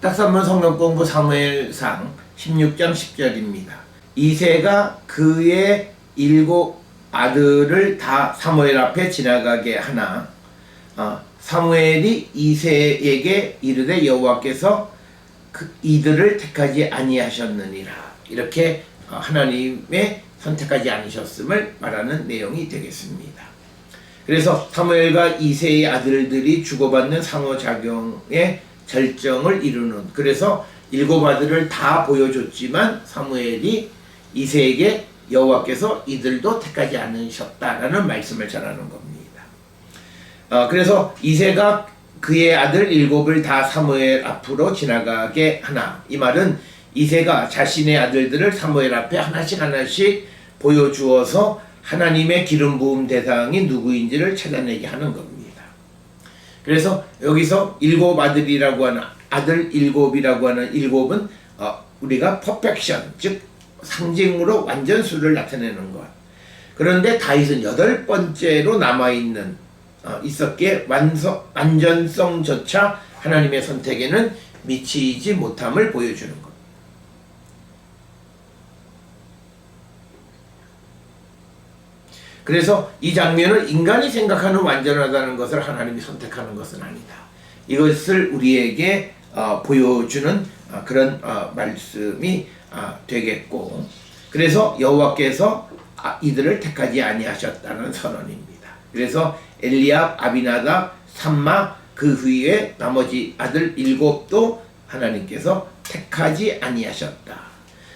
딱삼문 성경 공부 사무엘상 16장 10절입니다. 이세가 그의 일곱 아들을 다 사무엘 앞에 지나가게 하나 어, 사무엘이 이세에게 이르되 여호와께서 그 이들을 택하지 아니하셨느니라 이렇게 어, 하나님의 선택하지 않으셨음을 말하는 내용이 되겠습니다. 그래서 사무엘과 이세의 아들들이 주고받는 상호작용의 절정을 이루는 그래서 일곱 아들을 다 보여줬지만 사무엘이 이세에게 여호와께서 이들도 택하지 않으셨다라는 말씀을 전하는 겁니다. 어, 그래서 이세가 그의 아들 일곱을 다 사무엘 앞으로 지나가게 하나 이 말은 이세가 자신의 아들들을 사무엘 앞에 하나씩 하나씩 보여주어서 하나님의 기름 부음 대상이 누구인지를 찾아내게 하는 겁니다. 그래서 여기서 일곱 아들이라고 하는 아들 일곱이라고 하는 일곱은 어, 우리가 퍼펙션 즉 상징으로 완전수를 나타내는 것. 그런데 다윗은 여덟 번째로 남아 있는 어, 있었기에 완성 완전성조차 하나님의 선택에는 미치지 못함을 보여주는 것. 그래서 이 장면은 인간이 생각하는 완전하다는 것을 하나님이 선택하는 것은 아니다. 이것을 우리에게 어, 보여주는 어, 그런 어, 말씀이 어, 되겠고, 그래서 여호와께서 아, 이들을 택하지 아니하셨다는 선언입니다. 그래서 엘리압, 아비나답, 삼마 그 후에 나머지 아들 일곱도 하나님께서 택하지 아니하셨다.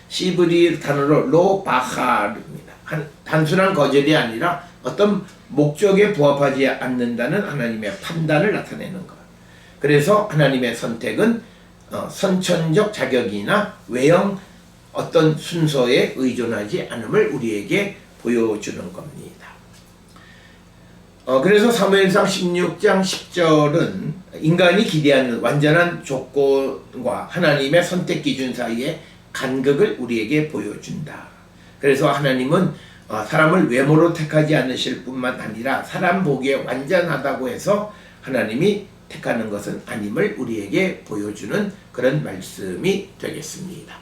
시브리 단어로 로바하르입니다. 한, 단순한 거절이 아니라 어떤 목적에 부합하지 않는다는 하나님의 판단을 나타내는 것. 그래서 하나님의 선택은 어, 선천적 자격이나 외형 어떤 순서에 의존하지 않음을 우리에게 보여주는 겁니다. 어, 그래서 사무엘상 16장 10절은 인간이 기대하는 완전한 조건과 하나님의 선택 기준 사이에 간극을 우리에게 보여준다. 그래서 하나님은 어, 사람을 외모로 택하지 않으실 뿐만 아니라 사람 보기에 완전하다고 해서 하나님이 택하는 것은 아님을 우리에게 보여주는 그런 말씀이 되겠습니다.